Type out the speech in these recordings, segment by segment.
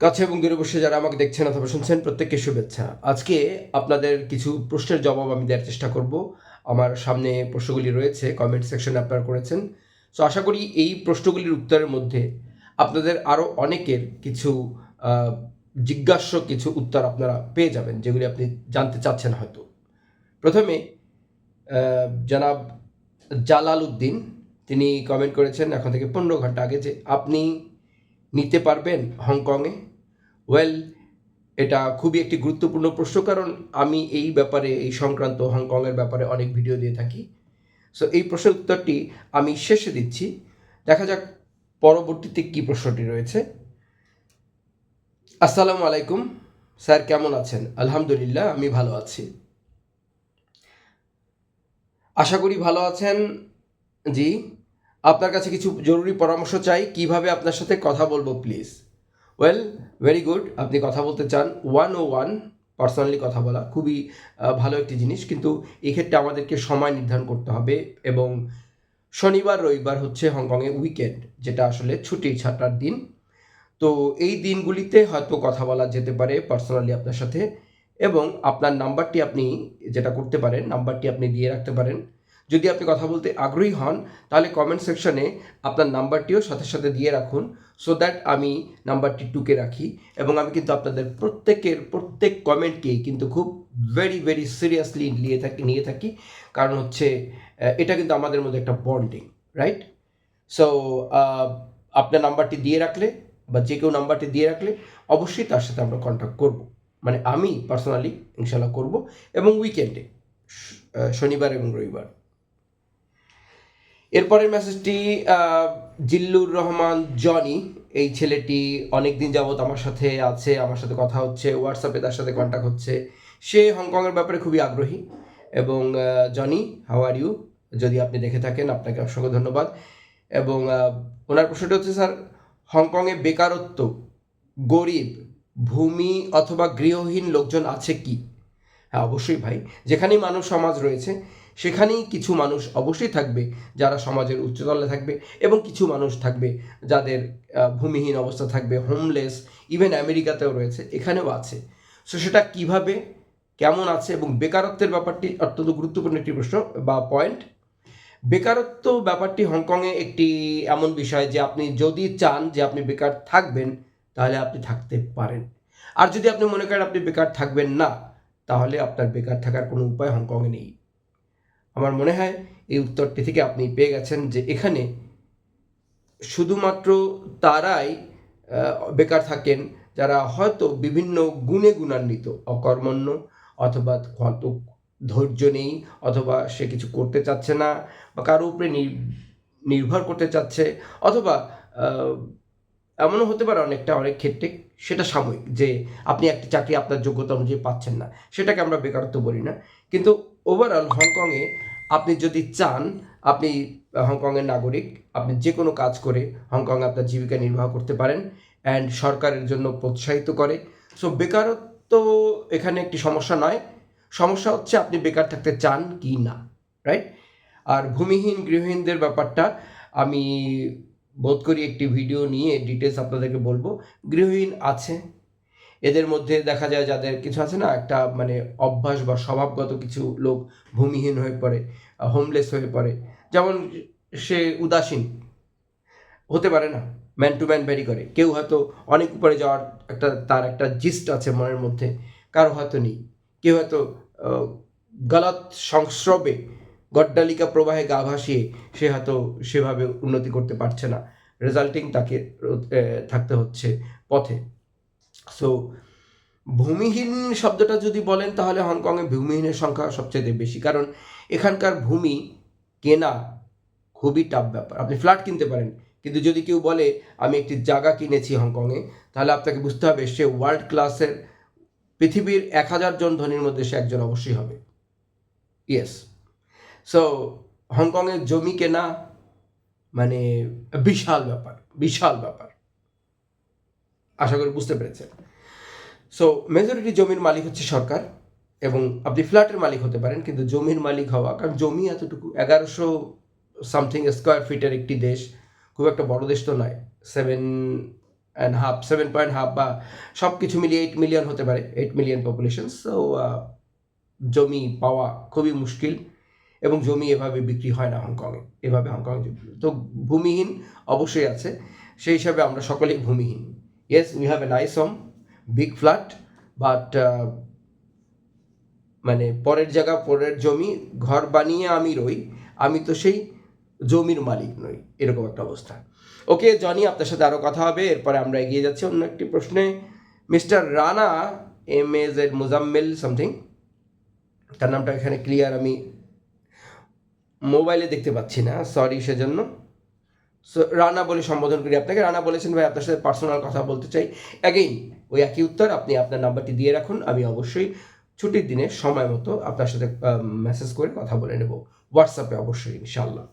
কাছে এবং দূরে বসে যারা আমাকে দেখছেন অথবা শুনছেন, প্রত্যেককে শুভেচ্ছা। আজকে আপনাদের কিছু প্রশ্নের জবাব আমি দেওয়ার চেষ্টা করব। আমার সামনে প্রশ্নগুলি রয়েছে কমেন্ট সেকশনে আপনারা করেছেন। সো আশা করি এই প্রশ্নগুলির উত্তরের মধ্যে আপনাদের আরও অনেকের কিছু জিজ্ঞাস্য কিছু উত্তর আপনারা পেয়ে যাবেন, যেগুলি আপনি জানতে চাচ্ছেন হয়তো। প্রথমে জনাব জালাল উদ্দিন, তিনি কমেন্ট করেছেন এখন থেকে পনেরো ঘণ্টা আগে যে আপনি নিতে পারবেন হংকংয়ে? ওয়েল এটা খুবই একটি গুরুত্বপূর্ণ প্রশ্ন, কারণ আমি এই ব্যাপারে, এই সংক্রান্ত হংকংয়ের ব্যাপারে অনেক ভিডিও দিয়ে থাকি। সো এই প্রশ্নের উত্তরটি আমি শেষে দিচ্ছি। দেখা যাক পরবর্তীতে কি প্রশ্নটি রয়েছে। আসসালামু আলাইকুম। স্যার, কেমন আছেন? আলহামদুলিল্লাহ, আমি ভালো আছি। আশা করি ভালো আছেন। জি? আপনার কাছে কিছু জরুরি পরামর্শ চাই, কীভাবে আপনার সাথে কথা বলব প্লিজ ওয়েল ভেরি গুড আপনি কথা বলতে চান। ওয়ান ও ওয়ান পার্সোনালি কথা বলা, খুবই ভালো একটি জিনিস। কিন্তু এক্ষেত্রে আমাদেরকে সময় নির্ধারণ করতে হবে এবং শনিবার, রবিবার হচ্ছে হংকংয়ে উইকেন্ড যেটা আসলে ছুটি ছাটার দিন। তো এই দিনগুলিতে হয়তো কথা বলা যেতে পারে পার্সোনালি আপনার সাথে এবং আপনার নাম্বারটি আপনি যেটা করতে পারেন নাম্বারটি আপনি দিয়ে রাখতে পারেন। যদি আপনি কথা বলতে আগ্রহী হন, তাহলে কমেন্ট সেকশনে আপনার নাম্বারটিও সাথে সাথে দিয়ে রাখুন সো দ্যাট আমি নাম্বারটি টুকে রাখি এবং আমি কিন্তু আপনাদের প্রত্যেকের প্রত্যেক কমেন্টকেই কিন্তু খুব ভেরি ভেরি সিরিয়াসলি নিয়ে থাকি নিয়ে থাকি। কারণ হচ্ছে এটা কিন্তু আমাদের মধ্যে একটা বন্ডিং রাইট সো আপনার নাম্বারটি দিয়ে রাখলে বা যে কেউ নাম্বারটি দিয়ে রাখলে অবশ্যই তার সাথে আমরা কন্ট্যাক্ট করব। মানে আমি পার্সোনালি ইনশাল্লাহ করব এবং উইকেন্ডে শনিবার এবং রবিবার। এরপরের মেসেজটি জিল্লুর রহমান, জনি। এই ছেলেটি অনেক দিন যাবৎ আমার সাথে আছে, আমার সাথে কথা হচ্ছে হোয়াটসঅ্যাপে তার সাথে কন্ট্যাক্ট হচ্ছে। সে হংকংয়ের ব্যাপারে খুবই আগ্রহী এবং জনি হাউ আর ইউ যদি আপনি দেখে থাকেন, আপনাকে অসংখ্য ধন্যবাদ। এবং ওনার প্রশ্নটি হচ্ছে, স্যার হংকংয়ে বেকারত্ব, গরিব, ভূমি অথবা গৃহহীন লোকজন আছে কি? হ্যাঁ অবশ্যই ভাই। যেখানেই মানুষ, সমাজ রয়েছে সেখানেই কিছু মানুষ অবশ্যই থাকবে যারা সমাজের উচ্চতলে থাকবে এবং কিছু মানুষ থাকবে যাদের ভূমিহীন অবস্থা থাকবে হোমলেস ইভেন আমেরিকাতেও রয়েছে, এখানেও আছে। সো সেটা কীভাবে, কেমন আছে এবং বেকারত্বের ব্যাপারটি অত্যন্ত গুরুত্বপূর্ণ একটি প্রশ্ন বা পয়েন্ট বেকারত্ব ব্যাপারটি হংকংয়ে একটি এমন বিষয় যে আপনি যদি চান যে আপনি বেকার থাকবেন, তাহলে আপনি থাকতে পারেন। আর যদি আপনি মনে করেন আপনি বেকার থাকবেন না, তাহলে আপনার বেকার থাকার কোনো উপায় হংকংয়ে নেই। আমার মনে হয় এই উত্তরটি থেকে আপনি পেয়ে গেছেন যে এখানে শুধুমাত্র তারাই বেকার থাকেন, যারা হয়তো বিভিন্ন গুণে গুণান্বিত, অকর্মণ্য অথবা হয়তো ধৈর্য নেই অথবা সে কিছু করতে চাচ্ছে না বা কারও উপরে নির- নির্ভর করতে চাচ্ছে অথবা এমনও হতে পারে অনেকটা, অনেক ক্ষেত্রে সেটা সাময়িক যে আপনি একটি চাকরি আপনার যোগ্যতা অনুযায়ী পাচ্ছেন না। সেটাকে আমরা বেকারত্ব বলি না। কিন্তু ওভারঅল হংকংয়ে আপনি যদি চান, আপনি হংকংয়ের নাগরিক, আপনি যে কোনো কাজ করে হংকংয়ে আপনার জীবিকা নির্বাহ করতে পারেন অ্যান্ড সরকারের জন্য প্রোৎসাহিত করে। সো বেকারত্ব এখানে একটি সমস্যা নয়। সমস্যা হচ্ছে আপনি বেকার থাকতে চান কি না রাইট আর ভূমিহীন গৃহহীনদের ব্যাপারটা আমি বোধ করি একটি ভিডিও নিয়ে ডিটেলস আপনাদেরকে বলব। গৃহহীন আছে এদের মধ্যে দেখা যায় যাদের কিছু আছে না, একটা মানে অভ্যাস বা স্বভাবগত কিছু লোক ভূমিহীন হয়ে পড়ে হোমলেস হয়ে পড়ে। যেমন সে উদাসীন, হতে পারে না ম্যান টু ম্যান ভ্যারি করে। কেউ হয়তো অনেক উপরে যাওয়ার একটা, তার একটা জিস্ট আছে মনের মধ্যে, কারও হয়তো নেই। কেউ হয়তো গলত সংস্রবে, গড্ডালিকা প্রবাহে গা ভাসিয়ে সে হয়তো সেভাবে উন্নতি করতে পারছে না। রেজাল্টিং তাকে থাকতে হচ্ছে পথে। সো ভূমিহীন শব্দটা যদি বলেন, তাহলে হংকংয়ে ভূমিহীনের সংখ্যা সবচেয়ে বেশি। কারণ এখানকার ভূমি কেনা খুবই টাফ ব্যাপার। আপনি ফ্ল্যাট কিনতে পারেন, কিন্তু যদি কেউ বলে, আমি একটি জায়গা কিনেছি হংকংয়ে, তাহলে আপনাকে বুঝতে হবে, সে ওয়ার্ল্ড ক্লাসের পৃথিবীর এক হাজার জন ধনীর মধ্যে সে একজন অবশ্যই হবে। ইয়েস সো হংকংয়ের জমি কেনা মানে বিশাল ব্যাপার বিশাল ব্যাপার। আশা করি বুঝতে পেরেছেন। সো মেজরিটি জমির মালিক হচ্ছে সরকার এবং আপনি ফ্ল্যাটের মালিক হতে পারেন, কিন্তু জমির মালিক হওয়া, কারণ জমি এতটুকু এগারোশো সামথিং স্কোয়ার ফিটের একটি দেশ, খুব একটা বড় দেশ তো নয় seven and half seven point half বা সব কিছু মিলিয়ে এইট মিলিয়ন হতে পারে এইট মিলিয়ন পপুলেশন সো জমি পাওয়া খুবই মুশকিল এবং জমি এভাবে বিক্রি হয় না হংকংয়ে এভাবে হংকং তো ভূমিহীন অবশ্যই আছে, সেই হিসাবে আমরা সকলেই ভূমিহীন। Yes we have a nice home big flat but মানে পরের জায়গা, পরের জমি, ঘর বানিয়ে আমি রই। আমি তো সেই জমির মালিক নই, এরকম একটা অবস্থা। ওকে, জনি, আপনার সাথে আরও কথা হবে, এরপরে আমরা এগিয়ে যাচ্ছি অন্য একটি প্রশ্নে। Mister Rana, M A Z Muzammel something, তার নামটা এখানে ক্লিয়ার আমি মোবাইলে দেখতে পাচ্ছি না সরি সেজন্য। রানা বলে সম্বোধন করি আপনাকে। রানা বলেছেন, ভাই, আপনার সাথে পার্সোনাল কথা বলতে চাই। অ্যাগেইন ওই একই উত্তর, আপনি আপনার নাম্বারটি দিয়ে রাখুন। আমি অবশ্যই ছুটির দিনে সময় মতো আপনার সাথে মেসেজ করে কথা বলে নেব। হোয়াটসঅ্যাপে অবশ্যই ইনশাল্লাহ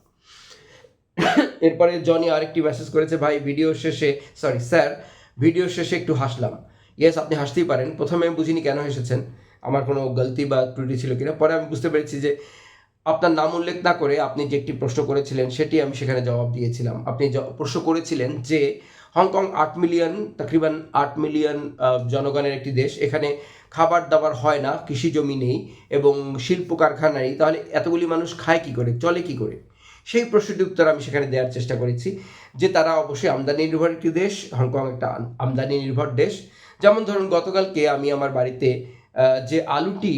এরপরে জনি আরেকটি মেসেজ করেছে, ভাই ভিডিও শেষে সরি স্যার ভিডিও শেষে একটু হাসলাম। ইয়েস আপনি হাসতেই পারেন। প্রথমে আমি বুঝিনি কেন হেসেছেন। আমার কোনো গলতি বা ত্রুটি ছিল কিনা। পরে আমি বুঝতে পেরেছি যে আপনার নাম উল্লেখ না করে আপনি যে একটি প্রশ্ন করেছিলেন, সেটি আমি সেখানে জবাব দিয়েছিলাম। আপনি প্রশ্ন করেছিলেন যে হংকং আট মিলিয়ন, তকরিবান আট মিলিয়ন জনগণের একটি দেশ, এখানে খাবার দাবার হয় না, কৃষি জমি নেই এবং শিল্প কারখানা নেই, তাহলে এতগুলি মানুষ খায় কি করে, চলে কি করে? সেই প্রশ্নটির উত্তর আমি সেখানে দেওয়ার চেষ্টা করেছি যে তারা অবশ্যই আমদানি নির্ভর একটি দেশ, হংকং একটা আমদানি নির্ভর দেশ। যেমন ধরুন, গতকালকে আমি আমার বাড়িতে যে আলুটি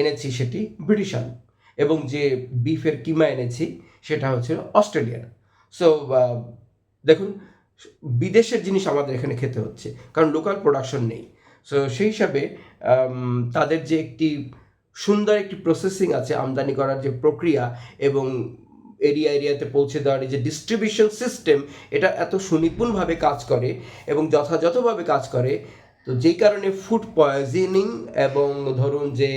এনেছি সেটি ব্রিটিশ আলু। এবং যে বিফের কিমা এনেছি, সেটা হচ্ছে অস্ট্রেলিয়ান। সো দেখুন, বিদেশের জিনিস আমাদের এখানে খেতে হচ্ছে, কারণ লোকাল প্রোডাকশন নেই। সো সেই হিসাবে তাদের যে একটি সুন্দর একটি প্রসেসিং আছে, আমদানি করার যে প্রক্রিয়া এবং এরিয়া এরিয়াতে পৌঁছে দেওয়ার যে ডিস্ট্রিবিউশন সিস্টেম এটা এত সুনিপুণভাবে কাজ করে এবং যথাযথভাবে কাজ করে, তো যেই কারণে ফুড পয়জনিং এবং ধরুন যে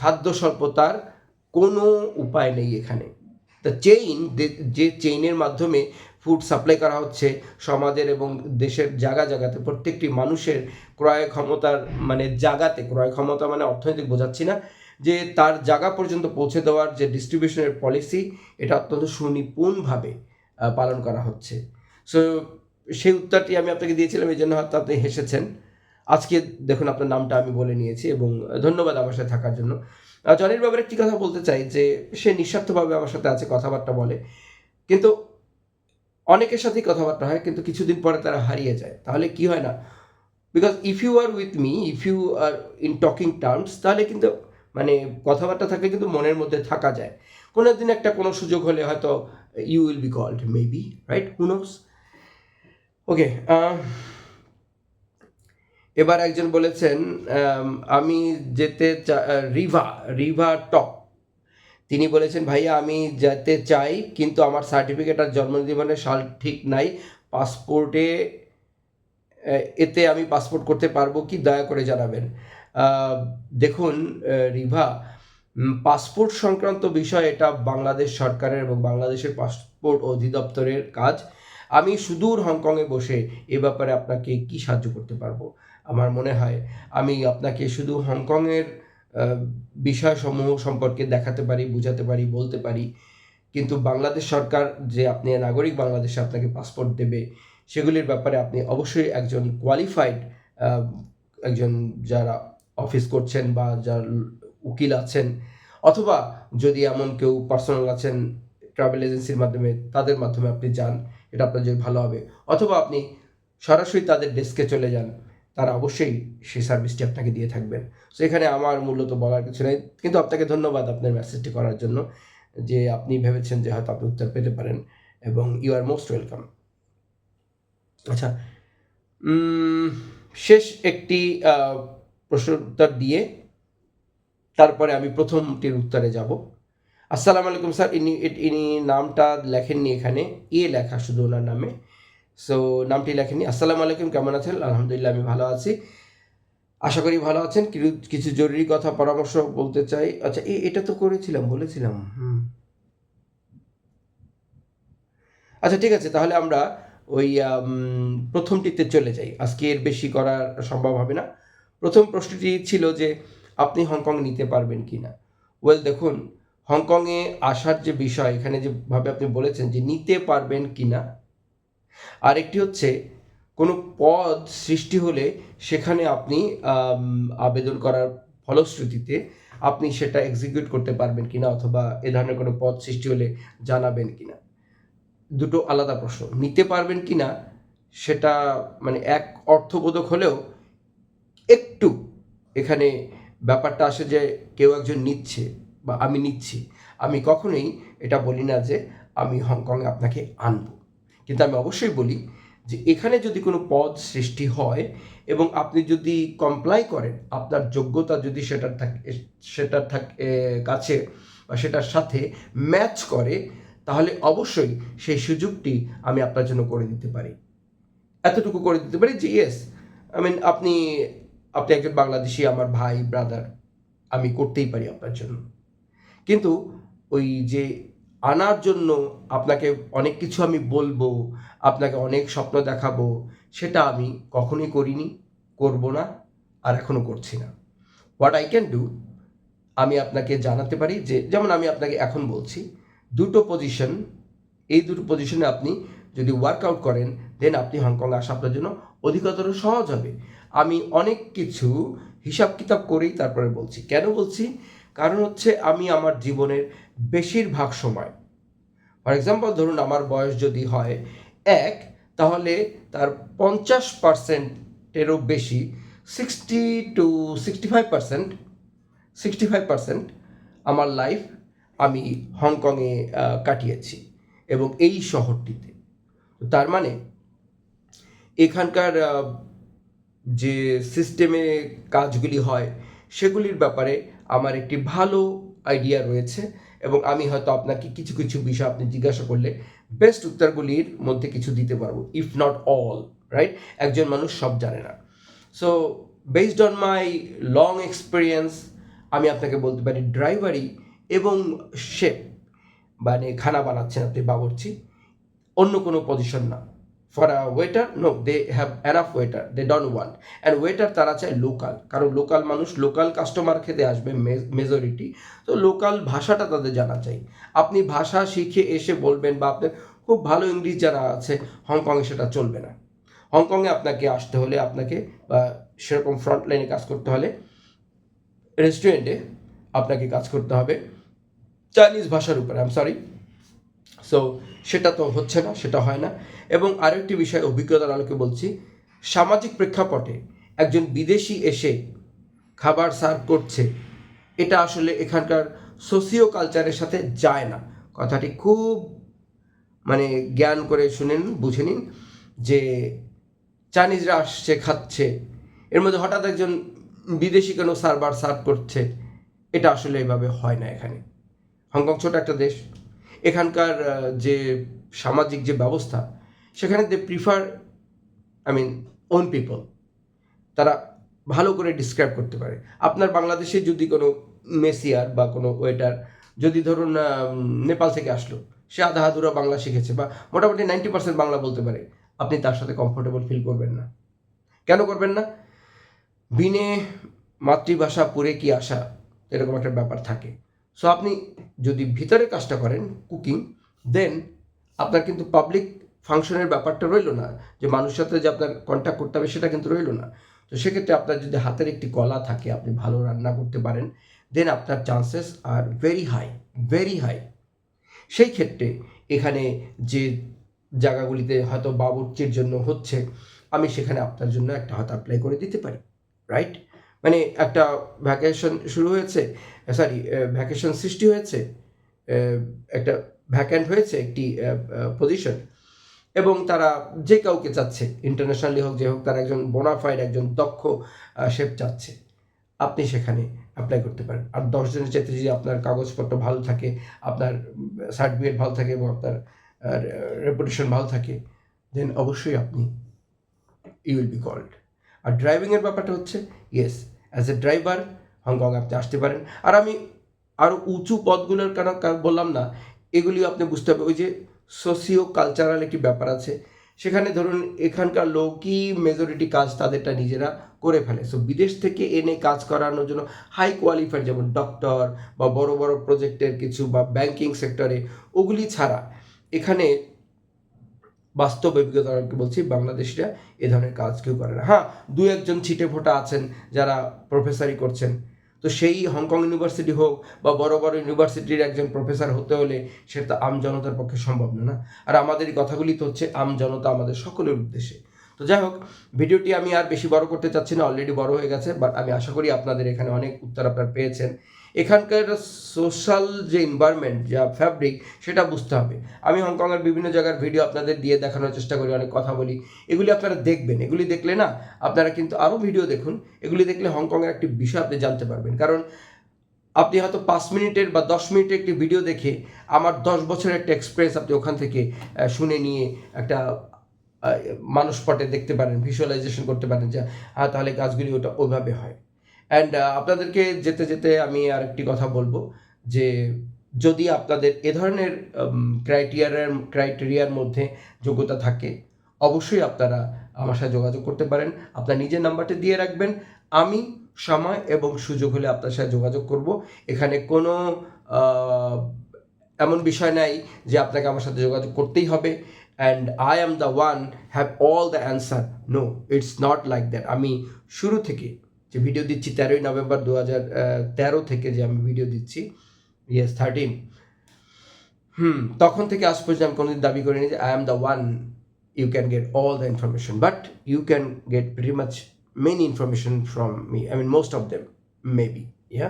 খাদ্য স্বল্পতার কোনো উপায় নেই এখানে। দ্য চেইন যে চেইনের মাধ্যমে ফুড সাপ্লাই করা হচ্ছে সমাজের এবং দেশের জায়গা জায়গাতে, প্রত্যেকটি মানুষের ক্রয় ক্ষমতার মানে জায়গাতে, ক্রয় ক্ষমতা মানে অর্থনৈতিক বোঝাচ্ছি না, যে তার জায়গা পর্যন্ত পৌঁছে দেওয়ার যে ডিস্ট্রিবিউশনের পলিসি এটা অত্যন্ত সুনিপুণভাবে পালন করা হচ্ছে। সো সেই উত্তরটি আমি আপনাকে দিয়েছিলাম, এই জন্য হয়তো আপনি হেসেছেন। আজকে দেখুন, আপনার নামটা আমি বলে নিয়েছি এবং ধন্যবাদ আমার সাথে থাকার জন্য। জনির ব্যাপারে একটি কথা বলতে চাই যে, সে নিঃস্বার্থভাবে আমার সাথে আছে, কথাবার্তা বলে। কিন্তু অনেকের সাথেই কথাবার্তা হয়, কিন্তু কিছুদিন পরে তারা হারিয়ে যায়। তাহলে কি হয় না? Because if you are with me if you are in talking terms তাহলে কিন্তু মানে কথাবার্তা থাকলে কিন্তু মনের মধ্যে থাকা যায়। কোনো দিন একটা কোনো সুযোগ হলে হয়তো you will be called maybe right who knows okay এবার একজন বলেছেন, আমি যেতে রিভা রিভা টপ। তিনি বলেছেন, ভাইয়া, আমি যেতে চাই, কিন্তু আমার সার্টিফিকেট আর জন্মদিবনের সাল ঠিক নাই। পাসপোর্টে এতে আমি পাসপোর্ট করতে পারব কি? দয়া করে জানাবেন। দেখুন রিভা পাসপোর্ট সংক্রান্ত বিষয় এটা বাংলাদেশ সরকারের এবং বাংলাদেশের পাসপোর্ট অধিদপ্তরের কাজ। আমি সুদূর হংকংয়ে বসে এ ব্যাপারে আপনাকে কি সাহায্য করতে পারব? আমার মনে হয়। আমি আপনাকে শুধু হংকংয়ের বিষয়সমূহ সম্পর্কে দেখাতে পারি, বুঝাতে পারি, বলতে পারি। কিন্তু বাংলাদেশ সরকার যে আপনি নাগরিক বাংলাদেশে আপনাকে পাসপোর্ট দেবে, সেগুলির ব্যাপারে আপনি অবশ্যই একজন কোয়ালিফাইড একজন যারা অফিস করছেন বা যার উকিল আছেন, অথবা যদি এমন কেউ পার্সোনাল আছেন ট্রাভেল এজেন্সির মাধ্যমে, তাদের মাধ্যমে আপনি যান, এটা আপনার জন্য ভালো হবে। অথবা আপনি সরাসরি তাদের ডেস্কে চলে যান। তারা অবশ্যই সেই সার্ভিসটি আপনাকে দিয়ে থাকবেন সো এখানে আমার মূলত বলার কিছু নেই। কিন্তু আপনাকে ধন্যবাদ আপনার মেসেজটি করার জন্য যে আপনি ভেবেছেন যে হয়তো আপনি উত্তর পেতে পারেন এবং ইউ আর মোস্ট ওয়েলকাম আচ্ছা শেষ একটি প্রশ্ন উত্তর দিয়ে তারপরে আমি প্রথমটির উত্তরে যাব। আসসালামু আলাইকুম স্যার, ইনি ইনি নামটা লেখেননি এখানে। এ লেখা শুধু ওনার নামে। সো নামটি লেখেনি। আসসালামু আলাইকুম, কেমন আছেন? আলহামদুলিল্লাহ, আমি ভালো আছি। আশা করি ভালো আছেন। কিছু জরুরি কথা, পরামর্শ বলতে চাই। আচ্ছা এই এটা তো করেছিলাম, বলেছিলাম। হুম। আচ্ছা ঠিক আছে, তাহলে আমরা ওই প্রথমটিতে চলে যাই। আজকে এর বেশি করা সম্ভব হবে না। প্রথম প্রশ্নটি ছিল যে, আপনি হংকং নিতে পারবেন কি না ওয়েল দেখুন, হংকংয়ে আসার যে বিষয়, এখানে যেভাবে আপনি বলেছেন যে, নিতে পারবেন কি না আরেকটি হচ্ছে, কোনো পদ সৃষ্টি হলে সেখানে আপনি আবেদন করার ফলশ্রুতিতে আপনি সেটা এক্সিকিউট করতে পারবেন কিনা অথবা এ ধরনের কোনো পদ সৃষ্টি হলে জানাবেন কিনা? দুটো আলাদা প্রশ্ন। নিতে পারবেন কিনা সেটা মানে এক অর্থবোধক হলেও একটু এখানে ব্যাপারটা আসে যে কেউ একজন নিচ্ছে বা আমি নিচ্ছি। আমি কখনোই এটা বলি না যে আমি হংকংয়ে আপনাকে আনব। কিন্তু আমি অবশ্যই বলি যে এখানে যদি কোনো পদ সৃষ্টি হয় এবং আপনি যদি কমপ্লাই করেন, আপনার যোগ্যতা যদি সেটার থাকে সেটার থাকে কাছে বা সেটার সাথে ম্যাচ করে, তাহলে অবশ্যই সেই সুযোগটি আমি আপনার জন্য করে দিতে পারি। এতটুকু করে দিতে পারি যে ইয়েস আই মিন আপনি আপনি একজন বাংলাদেশি, আমার ভাই ব্রাদার আমি করতেই পারি আপনার জন্য। কিন্তু ওই যে আনার জন্য আপনাকে অনেক কিছু আমি বলব, আপনাকে অনেক স্বপ্ন দেখাবো, সেটা আমি কখনোই করিনি, করব না, আর এখনও করছি না। হোয়াট আই ক্যান ডু আমি আপনাকে জানাতে পারি যে, যেমন আমি আপনাকে এখন বলছি, দুটো পজিশন এই দুটো পজিশনে আপনি যদি ওয়ার্কআউট করেন দেন আপনি হংকং আসা আপনার জন্য অধিকতর সহজ হবে। আমি অনেক কিছু হিসাব কিতাব করেই তারপরে বলছি। কেন বলছি? কারণ হচ্ছে আমি আমার জীবনের বেশিরভাগ সময় ফর এক্সাম্পল ধরুন আমার বয়স যদি হয় এক, তাহলে তার পঞ্চাশ পার্সেন্টেরও বেশি sixty two sixty five percent sixty five percent আমার লাইফ আমি হংকংয়ে কাটিয়েছি এবং এই শহরটিতে। তার মানে এখানকার যে সিস্টেমে কাজগুলি হয় সেগুলির ব্যাপারে আমার একটি ভালো আইডিয়া রয়েছে এবং আমি হয়তো আপনাকে কিছু কিছু বিষয় আপনি জিজ্ঞাসা করলে বেস্ট উত্তরগুলির মধ্যে কিছু দিতে পারব ইফ নট অল রাইট একজন মানুষ সব জানে না। So based on my long experience আমি আপনাকে বলতে পারি ড্রাইভারি এবং শেপ মানে খানা বানাচ্ছেন আপনি, বাবরচি, অন্য কোনো পজিশন না। For a waiter no they have enough waiter they don't want and waiter তারা চায় লোকাল কারণ লোকাল মানুষ লোকাল কাস্টমার খেতে আসবে মেজরিটি তো লোকাল ভাষাটা তাদের জানা চাই। আপনি ভাষা শিখে এসে বলবেন বা আপনার খুব ভালো ইংলিশ যারা আছে, হংকংয়ে সেটা চলবে না। হংকংয়ে আপনাকে আসতে হলে আপনাকে, বা সেরকম ফ্রন্ট লাইনে কাজ করতে হলে রেস্টুরেন্টে আপনাকে কাজ করতে হবে। চাইনিজ ভাষার উপরে আম সরি সো সেটা তো হচ্ছে না, সেটা হয় না। এবং আরেকটি বিষয় অভিজ্ঞতার আলোকে বলছি, সামাজিক প্রেক্ষাপটে একজন বিদেশি এসে খাবার সার্ভ করছে, এটা আসলে এখানকার সোসিও কালচারের সাথে যায় না। কথাটি খুব মানে জ্ঞান করে শুনেন, বুঝে নিন যে চাইনিজরা আসছে, খাচ্ছে, এর মধ্যে হঠাৎ একজন বিদেশি কোনো সার্ভার সার্ভ করছে, এটা আসলে এভাবে হয় না এখানে। হংকং ছোট একটা দেশ। এখানকার যে সামাজিক যে ব্যবস্থা, সেখানে they prefer I mean own people তারা ভালো করে ডিসক্রাইব করতে পারে। আপনার বাংলাদেশে যদি কোনো মেসিয়ার বা কোনো ওয়েটার, যদি ধরুন নেপাল থেকে আসলো, সে আধা আধুরা বাংলা শিখেছে বা মোটামুটি নাইনটি পার্সেন্ট বাংলা বলতে পারে, আপনি তার সাথে কমফোর্টেবল ফিল করবেন না। কেন করবেন না? বিনে মাতৃভাষা পড়ে কি আসা, এরকম একটা ব্যাপার থাকে। সো আপনি যদি ভিতরে কাজটা করেন কুকিং দেন আপনার কিন্তু পাবলিক ফাংশনের ব্যাপারটা রইল না, যে মানুষের সাথে যে আপনার কন্ট্যাক্ট করতে হবে সেটা কিন্তু রইল না। তো সেক্ষেত্রে আপনার যদি হাতের একটি কলা থাকে, আপনি ভালো রান্না করতে পারেন দেন আপনার chances are very high very high সেই ক্ষেত্রে এখানে যে জায়গাগুলিতে হয়তো বাবুর্চির জন্য হচ্ছে, আমি সেখানে আপনার জন্য একটা হয়তো অ্যাপ্লাই করে দিতে পারি রাইট মানে একটা ভ্যাকেশন শুরু হয়েছে সরি ভ্যাকেশন সৃষ্টি হয়েছে একটা ভ্যাকেন্ট হয়েছে একটি পজিশন এবং তারা যে কাউকে চাচ্ছে ইন্টারন্যাশনালি হোক, যে হোক, তারা একজন বোনাফাইড একজন দক্ষ শেফ চাচ্ছে। আপনি সেখানে অ্যাপ্লাই করতে পারেন। আর দশজনের চাইতে যদি আপনার কাগজপত্র ভালো থাকে, আপনার সার্টিফিকেট ভালো থাকে এবং আপনার রেপুটেশন ভালো থাকে দেন অবশ্যই আপনি ইউ উইল বি কল্ড আর ড্রাইভিংয়ের ব্যাপারটা হচ্ছে yes as a driver Hong আপনি আসতে পারেন। আর আমি আরও উঁচু পদগুলোর কারণ বললাম না এগুলিও আপনি বুঝতে হবে। ওই যে সোসিও কালচারাল একটি ব্যাপার আছে। সেখানে ধরুন এখানকার লোকই মেজরিটি কাজ তাদেরটা নিজেরা করে ফেলে। সো বিদেশ থেকে এনে কাজ করানোর জন্য হাই কোয়ালিফাইড যেমন ডক্টর বা বড় বড় প্রজেক্টের কিছু বা ব্যাংকিং সেক্টরে ওগুলি ছাড়া এখানে বাস্তব অভিজ্ঞতাকে বলছি, বাংলাদেশিরা এ ধরনের কাজ কেউ করে না। হ্যাঁ দু একজন ছিটে ফোটা আছেন যারা প্রফেসরি করছেন। তো সেই হংকং ইউনিভার্সিটি হোক বা বড় বড় ইউনিভার্সিটির একজন প্রফেসর হতে হলে সেটা আম জনতার পক্ষে সম্ভব না আর আমাদের এই কথাগুলি তো হচ্ছে আম জনতা আমাদের সকলের উদ্দেশ্যে। তো যাই হোক, ভিডিওটি আমি আর বেশি বড় করতে চাচ্ছি না, অলরেডি বড় হয়ে গেছে বাট আমি আশা করি আপনাদের এখানে অনেক উত্তর আপনারা পেয়েছেন। এখানকার সোশ্যাল যে এনভায়রনমেন্ট যা ফ্যাব্রিক সেটা বুঝতে হবে। আমি হংকংয়ের বিভিন্ন জায়গার ভিডিও আপনাদের দিয়ে দেখানোর চেষ্টা করি, অনেক কথা বলি। এগুলি আপনারা দেখবেন। এগুলি দেখলে না, আপনারা কিন্তু আরও ভিডিও দেখুন। এগুলি দেখলে হংকংয়ের একটি বিষয় আপনি জানতে পারবেন। কারণ আপনি হয়তো পাঁচ মিনিটের বা দশ মিনিটের একটি ভিডিও দেখে আমার দশ বছরের একটা এক্সপিরিয়েন্স আপনি ওখান থেকে শুনে নিয়ে একটা মানুষ পটে দেখতে পারেন ভিজুয়ালাইজেশন করতে পারেন যে হ্যাঁ তাহলে কাজগুলি ওটা ওইভাবে হয়। অ্যান্ড আপনাদেরকে যেতে যেতে আমি আর একটি কথা বলব, যে যদি আপনাদের এ ধরনের ক্রাইটেরিয়ার ক্রাইটেরিয়ার মধ্যে যোগ্যতা থাকে, অবশ্যই আপনারা আমার সাথে যোগাযোগ করতে পারেন। আপনার নিজের নাম্বারটা দিয়ে রাখবেন। আমি সময় এবং সুযোগ হলে আপনার সাথে যোগাযোগ করব। এখানে কোনো এমন বিষয় নাই যে আপনাকে আমার সাথে যোগাযোগ করতেই হবে। And I am the one have all the answer no it's not like that আমি শুরু থেকে যে ভিডিও দিচ্ছি তেরোই নভেম্বর দু হাজার তেরো থেকে যে আমি ভিডিও দিচ্ছি ইয়েস থার্টিন হুম, তখন থেকে আজ পর্যন্ত আমি কোনোদিন দাবি করিনি যে I am the one you can get all the information but you can get very much many information from me I mean most of them maybe yeah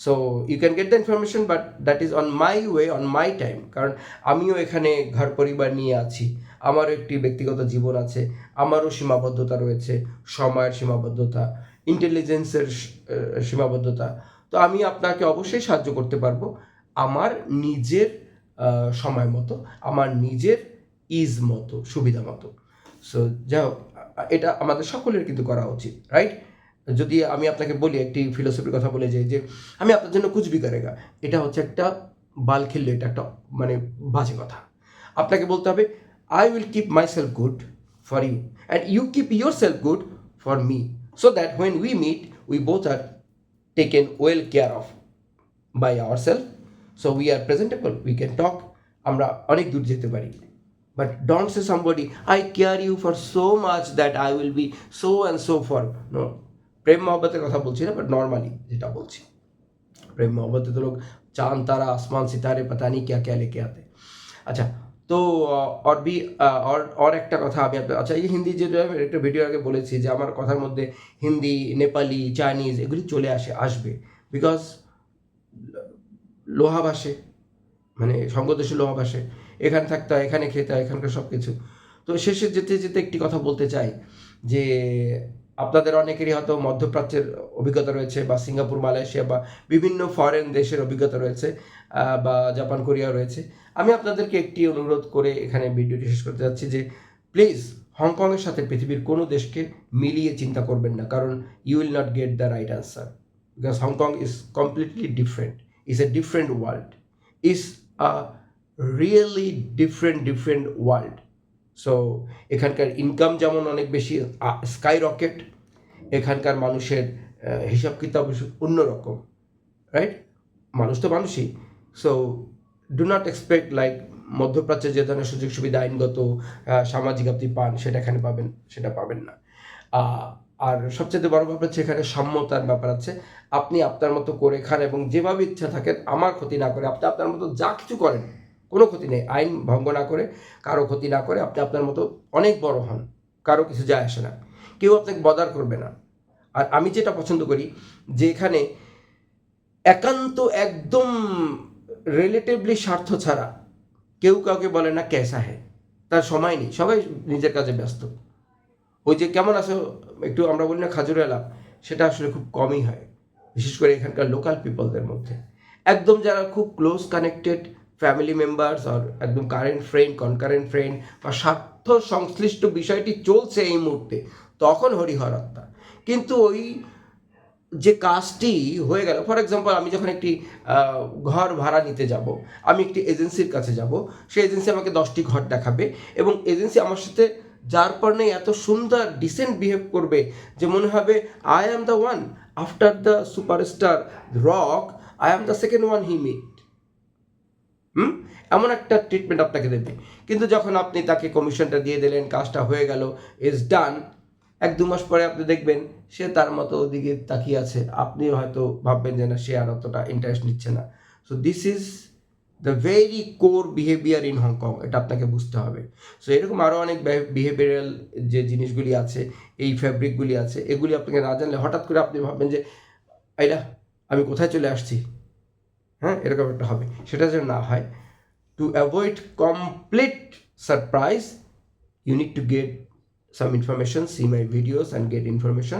so you can get the information but that is on my way on my time কারণ আমিও এখানে ঘর পরিবার নিয়ে আছি, আমারও একটি ব্যক্তিগত জীবন আছে, আমারও সীমাবদ্ধতা রয়েছে, সময়ের সীমাবদ্ধতা ইন্টেলিজেন্সের সীমাবদ্ধতা। তো আমি আপনাকে অবশ্যই সাহায্য করতে পারব আমার নিজের সময় মতো, আমার নিজের ইজ মতো, সুবিধা মতো। সো যাই হোক এটা আমাদের সকলের কিন্তু করা উচিত রাইট যদি আমি আপনাকে বলি একটি ফিলোসফির কথা বলে যাই যে, আমি আপনার জন্য কুচবি করেগা? এটা হচ্ছে একটা বাল খেললে, এটা একটা মানে বাজে কথা। আপনাকে বলতে হবে I will keep myself good for you and you keep yourself good for me so that when we meet we both are taken well care of by our self so we are presentable we can talk আমরা অনেক দূর যেতে পারি but don't say somebody I care you for so much that I will be so and so for no প্রেম মহব্বতের কথা বলছি না but normally যেটা বলছি प्रेम मोहब्बत तो लोग चांद तारा आसमान सितारे पता नहीं क्या क्या लेके आते আচ্ছা তো অর বি অর অর একটা কথা আমি আচ্ছা এই হিন্দি যে আমি একটা ভিডিও আগে বলেছি যে আমার কথার মধ্যে হিন্দি, নেপালি, চাইনিজ এগুলি চলে আসে, আসবে। বিকজ লোহা বাসে মানে সঙ্গদেশে লোহা বাসে এখানে থাকতে হয় এখানে খেতে হয় এখানকার সব কিছু তো শেষে যেতে যেতে একটি কথা বলতে চাই যে আপনাদের অনেকেরই হয়তো মধ্যপ্রাচ্যের অভিজ্ঞতা রয়েছে বা সিঙ্গাপুর, মালয়েশিয়া বা বিভিন্ন ফরেন দেশের অভিজ্ঞতা রয়েছে বা জাপান, কোরিয়া রয়েছে। আমি আপনাদেরকে একটি অনুরোধ করে এখানে ভিডিওটি শেষ করতে যাচ্ছি যে প্লিজ হংকংয়ের সাথে পৃথিবীর কোনো দেশকে মিলিয়ে চিন্তা করবেন না, কারণ you will not get the right answer because Hong Kong is completely different is a different world is a really different different world so এখানকার ইনকাম যেমন অনেক বেশি স্কাই রকেট এখানকার মানুষের হিসাব কিতাব অন্যরকম রাইট মানুষ তো মানুষই। So do not expect like মধ্যপ্রাচ্যে যে ধরনের সুযোগ সুবিধা আইনগত সামাজিক আপনি পান, সেটা এখানে পাবেন, সেটা পাবেন না। আর সবচেয়ে বড় ব্যাপার হচ্ছে এখানে সাম্যতার ব্যাপার আছে। আপনি আপনার মতো করে খান এবং যেভাবে ইচ্ছা থাকেন, আমার ক্ষতি না করে আপনি আপনার মতো যা কিছু করেন কোনো ক্ষতি নেই। আইন ভঙ্গ না করে, কারও ক্ষতি না করে আপনি আপনার মতো অনেক বড় হন, কারও কিছু যায় আসে না। কেউ আপনাকে বদার করবে না। আর আমি যেটা পছন্দ করি, যে এখানে একান্ত একদম রিলেটিভলি স্বার্থ ছাড়া কেউ কাউকে বলে না ক্যাসা হে। তার সময় নেই। সবাই নিজের কাজে ব্যস্ত। ওই যে কেমন আছো? একটু আমরা বলি না খাজুরে এলাম সেটা আসলে খুব কমই হয়। বিশেষ করে এখানকার লোকাল পিপলদের মধ্যে। একদম যারা খুব ক্লোজ কানেক্টেড ফ্যামিলি মেম্বার্স আর একদম কারেন্ট ফ্রেন্ড কনকারেন্ট ফ্রেন্ড বা স্বার্থ সংশ্লিষ্ট বিষয়টি চলছে এই মুহূর্তে, তখন হরিহরত্তা কিন্তু ওই যে কাজটি হয়ে গেল ফর এক্সাম্পল আমি যখন একটি ঘর ভাড়া নিতে যাব, আমি একটি এজেন্সির কাছে যাব, সেই এজেন্সি আমাকে দশটি ঘর দেখাবে এবং এজেন্সি আমার সাথে যার পরে এত সুন্দর ডিসেন্ট বিহেভ করবে যে মনে হবে I am the one after the superstar Rock I am the second one he meet hmm? এমন একটা ট্রিটমেন্ট আপনাকে দেবে। কিন্তু যখন আপনি তাকে কমিশনটা দিয়ে দিলেন, কাজটা হয়ে গেল ইজ ডান এক দু মাস পরে আপনি দেখবেন সে তার মতো ওদিকে তাকিয়ে আছে। আপনি হয়তো ভাববেন যে না, সে আর অতটা ইন্টারেস্ট নিচ্ছে না। So this is the very core behaviour in Hong এটা আপনাকে বুঝতে হবে। সো এরকম আরও অনেক বিহেভিয়ারাল যে জিনিসগুলি আছে, এই ফ্যাব্রিকগুলি আছে, এগুলি আপনাকে না জানলে হঠাৎ করে আপনি ভাববেন যে এটা আমি কোথায় চলে আসছি? হ্যাঁ এরকম একটা হবে। সেটা যেন না হয়। To avoid complete surprise you need to get some information, see my videos and get information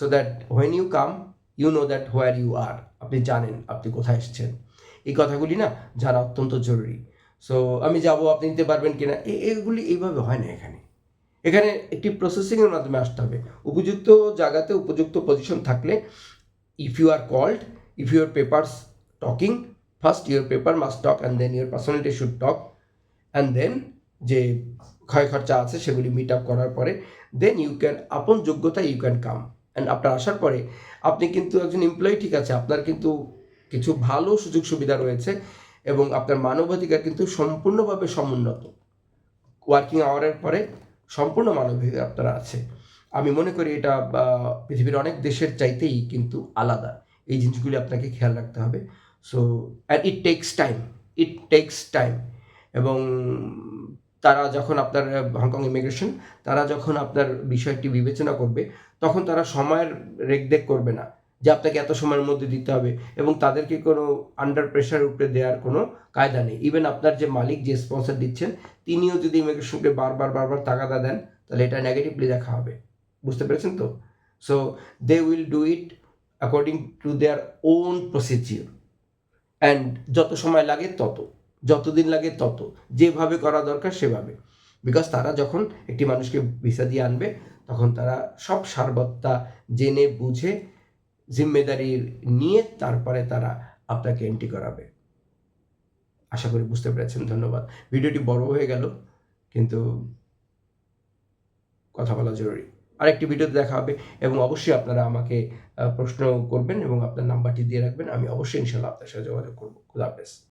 so that when you come, you know that where you are. আপনি জানেন আপনি কোথায় এসেছেন। এই কথাগুলি না জানা অত্যন্ত জরুরি। সো আমি যাব, আপনি নিতে পারবেন কিনা? এ- এগুলি এইভাবে হয় না এখানে। এখানে একটি প্রসেসিংয়ের মাধ্যমে আসতে হবে। উপযুক্ত জায়গাতে উপযুক্ত পজিশন থাকলে if you are called if your papers talking first your paper must talk and then your personality should talk and then যে ক্ষয় খরচা আছে, সেগুলি মিট আপ করার পরে দেন ইউ ক্যান আপন যোগ্যতা ইউ ক্যান কাম অ্যান্ড আপনার আসার পরে, আপনি কিন্তু একজন এমপ্লয়ি ঠিক আছে, আপনার কিন্তু কিছু ভালো সুযোগ সুবিধা রয়েছে এবং আপনার মানবাধিকার কিন্তু সম্পূর্ণভাবে সমুন্নত। ওয়ার্কিং আওয়ারের পরে সম্পূর্ণ মানবাধিকার আপনারা আছে। আমি মনে করি এটা পৃথিবীর অনেক দেশের চাইতেই কিন্তু আলাদা। এই জিনিসগুলি আপনাকে খেয়াল রাখতে হবে। So and it takes time it takes time এবং তারা যখন আপনার হংকং ইমিগ্রেশন তারা যখন আপনার বিষয়টি বিবেচনা করবে, তখন তারা সময়ের রেখদেখ করবে না যে আপনাকে এত সময়ের মধ্যে দিতে হবে এবং তাদেরকে কোনো আন্ডার প্রেশার উপরে দেওয়ার কোনো কায়দা নেই। ইভেন আপনার যে মালিক, যে স্পন্সর দিচ্ছেন, তিনিও যদি ইমিগ্রেশনকে বারবার বারবার তাগাদা দেন, তাহলে এটা নেগেটিভলি দেখা হবে। বুঝতে পেরেছেন তো? So they will do it according to their own procedure and যত সময় লাগে তত, যতদিন লাগে তত। যেভাবে করা দরকার সেভাবে। বিকজ তারা যখন একটি মানুষকে ভিসা দিয়ে আনবে, তখন তারা সব সারবত্তা জেনে, বুঝে, জিম্মেদারি নিয়ে তারপরে তারা আপনাকে এন্ট্রি করাবে। আশা করি বুঝতে পেরেছেন, ধন্যবাদ। ভিডিওটি বড় হয়ে গেল, কিন্তু কথা বলা জরুরি। আরেকটি ভিডিওতে দেখা হবে এবং অবশ্যই আপনারা আমাকে প্রশ্ন করবেন এবং আপনার নাম্বারটি দিয়ে রাখবেন। আমি অবশ্যই ইনশাল্লাহ আপনার সাথে যোগাযোগ করব। খুদা হাফেজ।